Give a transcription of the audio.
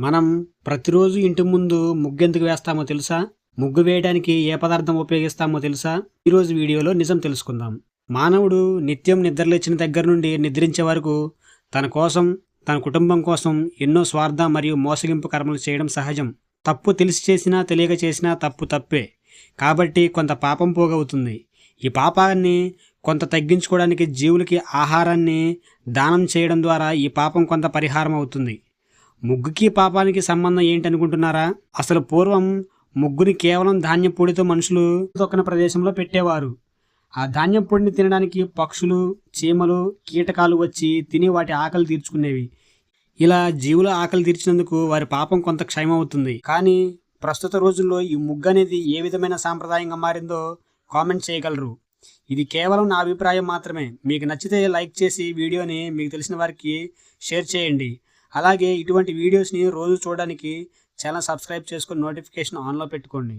మనం ప్రతిరోజు ఇంటి ముందు ముగ్గెందుకు వేస్తామో తెలుసా? ముగ్గు వేయడానికి ఏ పదార్థం ఉపయోగిస్తామో తెలుసా? ఈరోజు వీడియోలో నిజం తెలుసుకుందాం. మానవుడు నిత్యం నిద్రలేచిన దగ్గర నుండి నిద్రించే వరకు తన కోసం తన కుటుంబం కోసం ఎన్నో స్వార్థ మరియు మోసగింపు కర్మలు చేయడం సహజం. తప్పు తెలిసి చేసినా తెలియక చేసినా తప్పు తప్పే. కాబట్టి కొంత పాపం పోగవుతుంది. ఈ పాపాన్ని కొంత తగ్గించుకోవడానికి జీవులకి ఆహారాన్ని దానం చేయడం ద్వారా ఈ పాపం కొంత పరిహారం అవుతుంది ముగ్గుకి పాపానికి సంబంధం ఏంటనుకుంటున్నారా? అసలు పూర్వం ముగ్గుని కేవలం ధాన్యం పొడితో మనుషులు తొక్కన ప్రదేశంలో పెట్టేవారు. ఆ ధాన్యం పొడిని తినడానికి పక్షులు చీమలు కీటకాలు వచ్చి తిని వాటి ఆకలి తీర్చుకునేవి. ఇలా జీవుల ఆకలి తీర్చినందుకు వారి పాపం కొంత క్షయమవుతుంది. కానీ ప్రస్తుత రోజుల్లో ఈ ముగ్గు అనేది ఏ విధమైన సాంప్రదాయంగా మారిందో కామెంట్ చేయగలరు. ఇది కేవలం నా అభిప్రాయం మాత్రమే. మీకు నచ్చితే లైక్ చేసి వీడియోని మీకు తెలిసిన వారికి షేర్ చేయండి. అలాగే ఇటువంటి వీడియోస్ని రోజు చూడడానికి ఛానల్ సబ్స్క్రైబ్ చేసుకొని నోటిఫికేషన్ ఆన్లో పెట్టుకోండి.